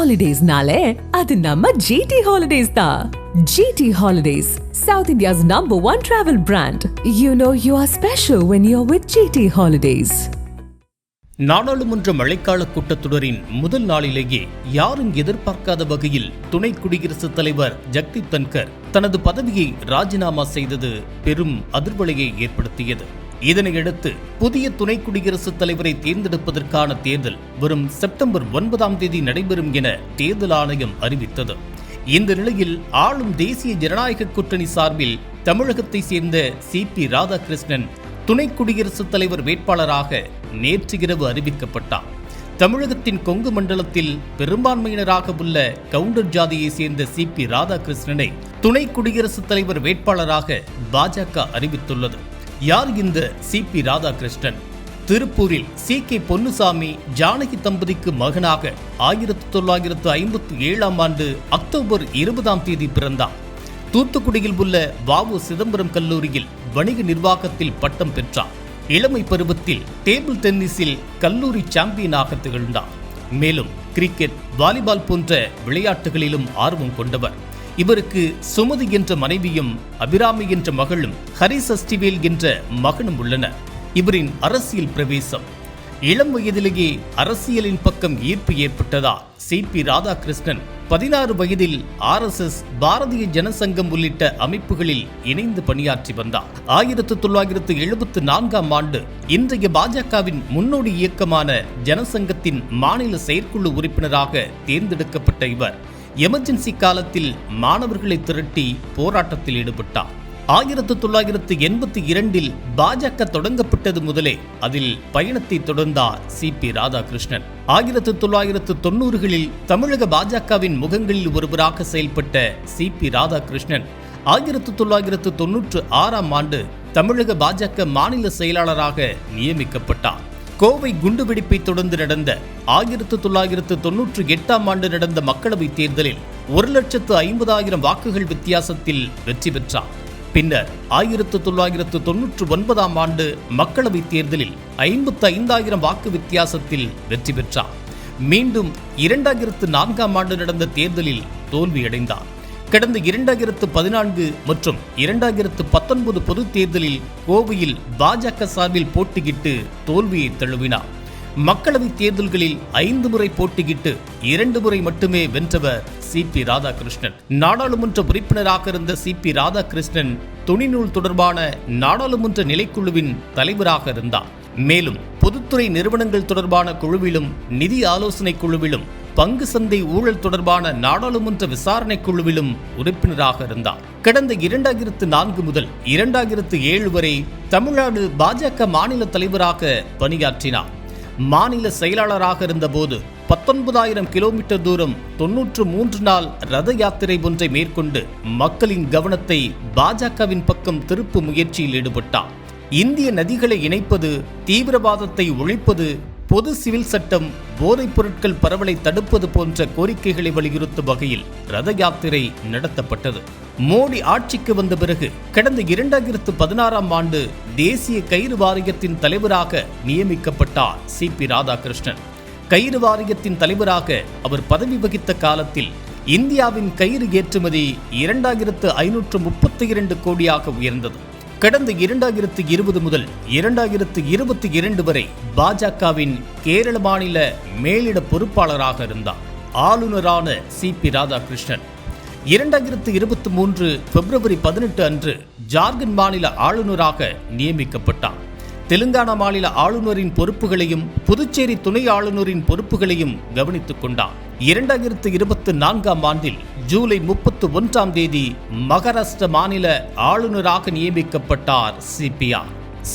ஹாலிடேஸ்னாலே அது நம்ம ஜிடி ஹாலிடேஸ் தான் GT holidays South India's number one travel brand you know you are special when you are with GT holidays நாடாளுமன்ற மழைக்கால கூட்டத்தொடரின் முதல் நாளிலேயே யாரும் எதிர்பார்க்காத வகையில் துணை குடியரசுத் தலைவர் ஜக்தீப் தன்கர் தனது பதவியை ராஜினாமா செய்தது பெரும் அதிர்வலையை ஏற்படுத்தியது. இதனையடுத்து புதிய துணை குடியரசுத் தலைவரை தேர்ந்தெடுப்பதற்கான தேர்தல் வரும் செப்டம்பர் ஒன்பதாம் தேதி நடைபெறும் என தேர்தல் ஆணையம் அறிவித்தது. இந்த நிலையில் ஆளும் தேசிய ஜனநாயக கூட்டணி சார்பில் தமிழகத்தை சேர்ந்த சி பி ராதாகிருஷ்ணன் துணை குடியரசுத் தலைவர் வேட்பாளராக நேற்று இரவு அறிவிக்கப்பட்டார். தமிழகத்தின் கொங்கு மண்டலத்தில் பெரும்பான்மையினராக உள்ள கவுண்டர் ஜாதியை சேர்ந்த சி பி ராதாகிருஷ்ணனை துணை குடியரசுத் தலைவர் வேட்பாளராக பாஜக அறிவித்துள்ளது. யார் இந்த சி பி ராதாகிருஷ்ணன்? திருப்பூரில் சி கே பொன்னுசாமி ஜானகி தம்பதிக்கு மகனாக ஆயிரத்தி தொள்ளாயிரத்து ஐம்பத்தி ஏழாம் ஆண்டு அக்டோபர் இருபதாம் தேதி பிறந்தார். தூத்துக்குடியில் உள்ள வாவு சிதம்பரம் கல்லூரியில் வணிக நிர்வாகத்தில் பட்டம் பெற்றார். இளமை பருவத்தில் டேபிள் டென்னிஸில் கல்லூரி சாம்பியனாக திகழ்ந்தார். மேலும் கிரிக்கெட் வாலிபால் போன்ற விளையாட்டுகளிலும் ஆர்வம் கொண்டவர். இவருக்கு சுமதி என்ற மனைவியும் அபிராமி என்ற மகளும் ஹரிசஷ்டிவேல் என்ற மகனும் உள்ளனர் இவரின் அரசியல் பிரவேசம். இளம் வயதிலேயே அரசியலின் பக்கம் ஈர்ப்பு ஏற்பட்டதால் சி. பி. ராதாகிருஷ்ணன் பதினாறு வயதில் R S S Bharatiya Janasangam உள்ளிட்ட அமைப்புகளில் இணைந்து பணியாற்றி வந்தார். ஆயிரத்தி தொள்ளாயிரத்து எழுபத்து நான்காம் ஆண்டு இன்றைய பாஜகவின் முன்னோடி இயக்கமான ஜனசங்கத்தின் மாநில செயற்குழு உறுப்பினராக தேர்ந்தெடுக்கப்பட்ட இவர். எமர்ஜென்சி காலத்தில் மாணவர்களை திரட்டி போராட்டத்தில் ஈடுபட்டார். ஆயிரத்து தொள்ளாயிரத்து எண்பத்தி இரண்டில் பாஜக தொடங்கப்பட்டது முதலே அதில் பயணத்தை தொடர்ந்தார் சி பி ராதாகிருஷ்ணன். ஆயிரத்து தொள்ளாயிரத்து தொண்ணூறுகளில் தமிழக பாஜகவின் முகங்களில் ஒருவராக செயல்பட்ட சி பி ராதாகிருஷ்ணன். ஆயிரத்து தொள்ளாயிரத்து தொன்னூற்று ஆறாம் ஆண்டு தமிழக பாஜக மாநில செயலாளராக நியமிக்கப்பட்டார். கோவை குண்டுவெடிப்பை தொடர்ந்து நடந்த ஆயிரத்து தொள்ளாயிரத்து தொன்னூற்று எட்டாம் ஆண்டு நடந்த மக்களவைத் தேர்தலில் ஒரு லட்சத்து ஐம்பதாயிரம் வாக்குகள் வித்தியாசத்தில் வெற்றி பெற்றார். பின்னர் ஆயிரத்து தொள்ளாயிரத்து தொன்னூற்று ஒன்பதாம் ஆண்டு மக்களவைத் தேர்தலில் ஐம்பத்து ஐந்தாயிரம் வாக்கு வித்தியாசத்தில் வெற்றி பெற்றார். மீண்டும் இரண்டாயிரத்து நான்காம் ஆண்டு நடந்த தேர்தலில் தோல்வியடைந்தார். கடந்த இரண்டாயிரத்து பதினான்கு மற்றும் இரண்டாயிரத்து பத்தொன்பது பொதுத் தேர்தலில் கோவையில் பாஜக சார்பில் போட்டியிட்டு தோல்வியை தழுவினார். மக்களவைத் தேர்தல்களில் ஐந்து முறை போட்டியிட்டு இரண்டு முறை மட்டுமே வென்றவர் சி பி ராதாகிருஷ்ணன். நாடாளுமன்ற உறுப்பினராக இருந்த சி பி ராதாகிருஷ்ணன் துணிநூல் தொடர்பான நாடாளுமன்ற நிலைக்குழுவின் தலைவராக இருந்தார். மேலும் பொதுத்துறை நிறுவனங்கள் தொடர்பான குழுவிலும் நிதி ஆலோசனை குழுவிலும் பங்கு சந்தை ஊழல் தொடர்பான நாடாளுமன்ற விசாரணை குழுவிலும் உறுப்பினராக இருந்தார். கடந்த இரண்டாயிரத்து நான்கு முதல் இரண்டாயிரத்து ஏழு வரை தமிழ்நாடு பாஜக மாநில தலைவராக பணியாற்றினார். மாநில செயலாளராக இருந்தபோது பத்தொன்பதாயிரம் கிலோமீட்டர் தூரம் தொன்னூற்று மூன்று நாள் ரத யாத்திரை ஒன்றை மேற்கொண்டு மக்களின் கவனத்தை பாஜகவின் பக்கம் திருப்பு முயற்சியில் ஈடுபட்டார். இந்திய நதிகளை இணைப்பது தீவிரவாதத்தை ஒழிப்பது பொது சிவில் சட்டம் போதைப் பொருட்கள் பரவலை தடுப்பது போன்ற கோரிக்கைகளை வலியுறுத்தும் வகையில் ரத யாத்திரை நடத்தப்பட்டது. மோடி ஆட்சிக்கு வந்த பிறகு கடந்த இரண்டாயிரத்து பதினாறாம் ஆண்டு தேசிய கயிறு வாரியத்தின் தலைவராக நியமிக்கப்பட்டார் சி. பி. ராதாகிருஷ்ணன். கயிறு வாரியத்தின் தலைவராக அவர் பதவி வகித்த காலத்தில் இந்தியாவின் கயிறு ஏற்றுமதி இரண்டாயிரத்து ஐநூற்று முப்பத்தி இரண்டு கோடியாக உயர்ந்தது. கடந்த இரண்டாயிரத்து இருபது முதல் இரண்டாயிரத்து இருபத்தி இரண்டு வரை பாஜகவின் கேரள மாநில மேலிட பொறுப்பாளராக இருந்தார். ஆளுநரான சி பி ராதாகிருஷ்ணன். இரண்டாயிரத்து இருபத்தி மூன்று பிப்ரவரி பதினெட்டு அன்று ஜார்க்கண்ட் மாநில ஆளுநராக நியமிக்கப்பட்டார். தெலுங்கானா மாநில ஆளுநரின் பொறுப்புகளையும் புதுச்சேரி துணை ஆளுநரின் பொறுப்புகளையும் கவனித்துக் கொண்டார். இரண்டாயிரத்து இருபத்தி நான்காம் ஆண்டில் ஜூலை முப்பத்து ஒன்றாம் தேதி மகாராஷ்டிர மாநில ஆளுநராக நியமிக்கப்பட்டார் சிபிஆர்.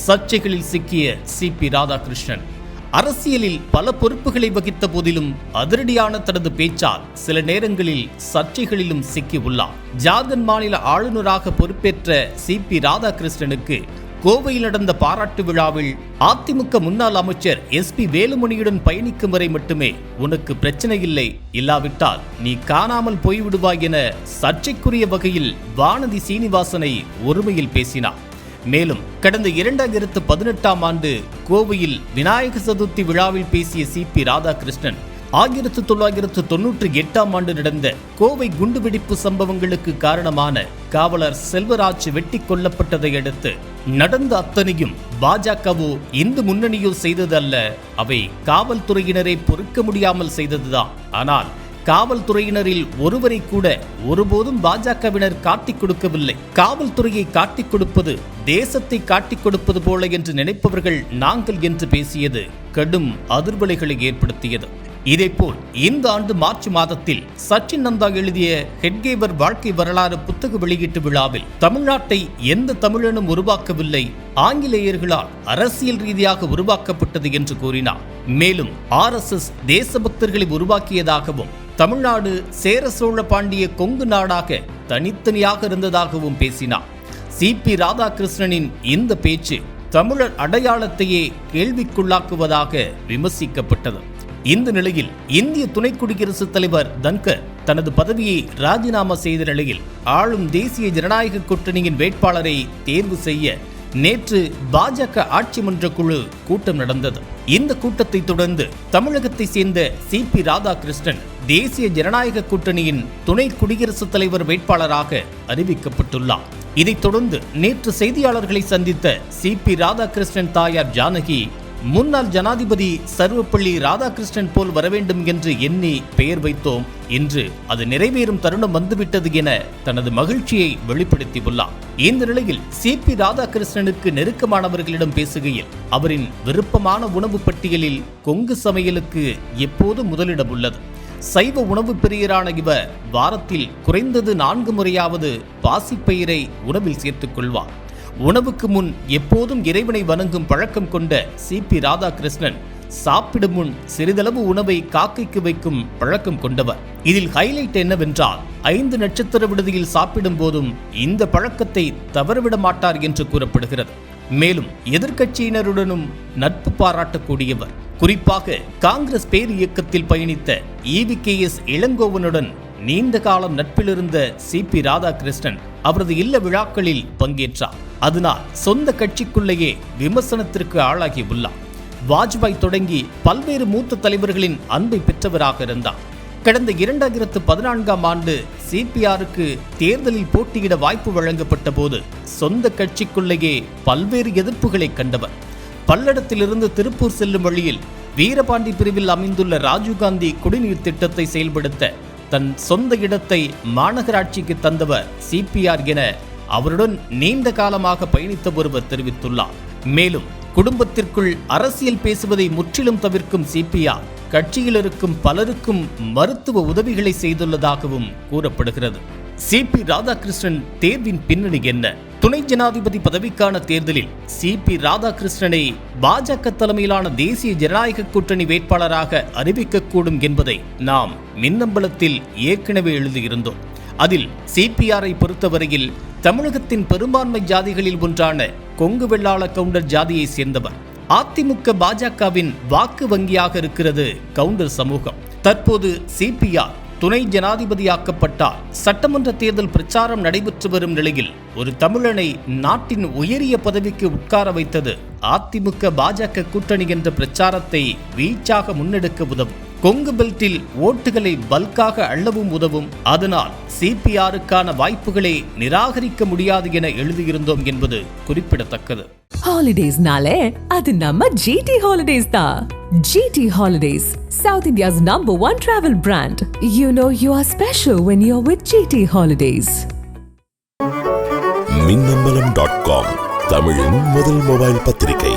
சர்ச்சைகளில் சிக்கிய சி பி ராதாகிருஷ்ணன் அரசியலில் பல பொறுப்புகளை வகித்த போதிலும் அதிரடியான தனது பேச்சால் சில நேரங்களில் சர்ச்சைகளிலும் சிக்கி உள்ளார். ஜார்க்கண்ட் மாநில ஆளுநராக பொறுப்பேற்ற சி பி ராதாகிருஷ்ணனுக்கு கோவையில் நடந்த பாராட்டு விழாவில் அதிமுக முன்னாள் அமைச்சர் எஸ் பி வேலுமணியுடன் பயணிக்கும் வரை மட்டுமே உனக்கு பிரச்சனை இல்லை இல்லாவிட்டால் நீ காணாமல் போய்விடுவாய் என சர்ச்சைக்குரிய வகையில் வானதி சீனிவாசனை ஒருமையில் பேசினார். மேலும் கடந்த இரண்டாயிரத்து பதினெட்டாம் ஆண்டு கோவையில் விநாயக சதுர்த்தி விழாவில் பேசிய சி பி ராதாகிருஷ்ணன் ஆயிரத்து தொள்ளாயிரத்து தொன்னூற்றி எட்டாம் ஆண்டு நடந்த கோவை குண்டுவெடிப்பு சம்பவங்களுக்கு காரணமான காவலர் செல்வராஜ் வெட்டி கொல்லப்பட்டதை அடுத்து நடந்த அத்தனையும் பாஜகவோ இந்து முன்னணியோ செய்ததல்ல. அவை காவல்துறையினரை பொறுக்க முடியாமல் செய்ததுதான். ஆனால் காவல்துறையினரில் ஒருவரை கூட ஒருபோதும் பாஜகவினர் காட்டிக் கொடுக்கவில்லை. காவல்துறையை காட்டிக் கொடுப்பது தேசத்தை காட்டிக் கொடுப்பது போல என்று நினைப்பவர்கள் நாங்கள் என்று பேசியது கடும் அதிர்வலைகளை ஏற்படுத்தியது. இதேபோல் இந்த ஆண்டு மார்ச் மாதத்தில் சச்சின் நந்தா எழுதிய ஹெட்கேவர் வாழ்க்கை வரலாறு புத்தக வெளியீட்டு விழாவில் தமிழ்நாட்டை எந்த தமிழனும் உருவாக்கவில்லை ஆங்கிலேயர்களால் அரசியல் ரீதியாக உருவாக்கப்பட்டது என்று கூறினார். மேலும் ஆர்எஸ்எஸ் தேசபக்தர்களை உருவாக்கியதாகவும் தமிழ்நாடு சேர சோழ பாண்டிய கொங்கு நாடாக தனித்தனியாக இருந்ததாகவும் பேசினார். சி. பி. ராதாகிருஷ்ணனின் இந்த பேச்சு தமிழர் அடையாளத்தையே கேள்விக்குள்ளாக்குவதாக விமர்சிக்கப்பட்டது. இந்த நிலையில் இந்திய துணை குடியரசுத் தலைவர் தன்கர் தனது பதவியை ராஜினாமா செய்த நிலையில் ஆளும் தேசிய ஜனநாயக கூட்டணியின் வேட்பாளரை தேர்வு செய்ய நேற்று பாஜக ஆட்சி மன்ற குழு கூட்டம் நடந்தது. இந்த கூட்டத்தை தொடர்ந்து தமிழகத்தை சேர்ந்த சி பி ராதாகிருஷ்ணன் தேசிய ஜனநாயக கூட்டணியின் துணை குடியரசுத் தலைவர் வேட்பாளராக அறிவிக்கப்பட்டுள்ளார். இதைத் தொடர்ந்து நேற்று செய்தியாளர்களை சந்தித்த சி பி ராதாகிருஷ்ணன் தாயார் ஜானகி முன்னாள் ஜனாதிபதி சர்வப்பள்ளி ராதாகிருஷ்ணன் போல் வரவேண்டும் என்று எண்ணி பெயர் வைத்தோம். இன்று அது நிறைவேறும் தருணம் வந்துவிட்டது என தனது மகிழ்ச்சியை வெளிப்படுத்தியுள்ளார். இந்த நிலையில் சி. பி. ராதாகிருஷ்ணனுக்கு நெருக்கமானவர்களிடம் பேசுகையில் அவரின் விருப்பமான உணவு பட்டியலில் கொங்கு சமையலுக்கு எப்போது முதலிடம் உள்ளது? சைவ உணவு பிரியரான இவர் வாரத்தில் குறைந்தது நான்கு முறையாவது பாசிப்பயிரை உணவில் சேர்த்துக் கொள்வார். உணவுக்கு முன் எப்போதும் இறைவனை வணங்கும் பழக்கம் கொண்ட சி பி ராதாகிருஷ்ணன் சாப்பிடும் முன் சிறிதளவு உணவை காக்கைக்கு வைக்கும் பழக்கம் கொண்டவர். இதில் ஹைலைட் என்னவென்றால் ஐந்து நட்சத்திர விடுதியில் சாப்பிடும் போதும் இந்த பழக்கத்தை தவறவிட மாட்டார் என்று கூறப்படுகிறது. மேலும் எதிர்க்கட்சியினருடனும் நட்பு பாராட்டக்கூடியவர். குறிப்பாக காங்கிரஸ் பேர் இயக்கத்தில் பயணித்த இவி கே எஸ் இளங்கோவனுடன் நீண்ட காலம் நட்பிலிருந்த சி பி ராதாகிருஷ்ணன் அவரது இல்ல விழாக்களில் பங்கேற்றார். அதனால் சொந்த கட்சிக்குள்ளேயே விமர்சனத்திற்கு ஆளாகி உள்ளார் வாஜ்பாய் தொடங்கி பல்வேறு மூத்த தலைவர்களின் அன்பை பெற்றவராக இருந்தார். கடந்த இரண்டாயிரத்து பதினான்காம் ஆண்டு சிபிஆருக்கு தேர்தலில் போட்டியிட வாய்ப்பு வழங்கப்பட்ட போது சொந்த கட்சிக்குள்ளேயே பல்வேறு எதிர்ப்புகளை கண்டவர். பல்லடத்திலிருந்து திருப்பூர் செல்லும் வழியில் வீரபாண்டி பிரிவில் அமைந்துள்ள ராஜீவ்காந்தி குடிநீர் திட்டத்தை செயல்படுத்த தன் சொந்த இடத்தை மாநகராட்சிக்கு தந்தவர் சிபிஆர் என அவருடன் நீண்ட காலமாக பயணித்த ஒருவர் தெரிவித்துள்ளார். மேலும் குடும்பத்திற்குள் அரசியல் பேசுவதை முற்றிலும் தவிர்க்கும் சிபிஆர் கட்சியில் இருக்கும் பலருக்கும் மருத்துவ உதவிகளை செய்துள்ளதாகவும் கூறப்படுகிறது. சி பி ராதாகிருஷ்ணன் தேர்வின் பின்னணி என்ன? துணை ஜனாதிபதி பதவிக்கான தேர்தலில் சி பி ராதாகிருஷ்ணனை பாஜக தலைமையிலான தேசிய ஜனநாயக கூட்டணி வேட்பாளராக அறிவிக்கக்கூடும் என்பதை நாம் மின்னம்பலத்தில் ஏற்கனவே எழுதியிருந்தோம். அதில் சிபிஆரை பொறுத்தவரையில் தமிழகத்தின் பெரும்பான்மை ஜாதிகளில் ஒன்றான கொங்கு வெள்ளாள கவுண்டர் ஜாதியை சேர்ந்தவர். அதிமுக பாஜகவின் வாக்கு வங்கியாக இருக்கிறது கவுண்டர் சமூகம். தற்போது சிபிஆர் துணை ஜனாதிபதியாக்கப்பட்டால் சட்டமன்ற தேர்தல் பிரச்சாரம் நடைபெற்று வரும் நிலையில் ஒரு தமிழனை நாட்டின் உயரிய பதவிக்கு உட்கார வைத்தது. அதிமுக பாஜக கூட்டணி என்ற பிரச்சாரத்தை வீச்சாக முன்னெடுக்க உதவும். கொங்கு பெல்ட்டில் ஓட்டுகளை பல்காக அள்ளவும் உதவும். அதனால் சிபிஆருக்கான வாய்ப்புகளை நிராகரிக்க முடியாது என எழுதியிருந்தோம் என்பது குறிப்பிடத்தக்கது. ஹாலிடேஸ்னாலே அது நம்ம ஜிடி ஹாலிடேஸ் தான். GT holidays South India's number one travel brand you know you are special when you are with GT holidays Minnambalam dot com தமிழின் முதல் மொபைல் பத்திரிகை.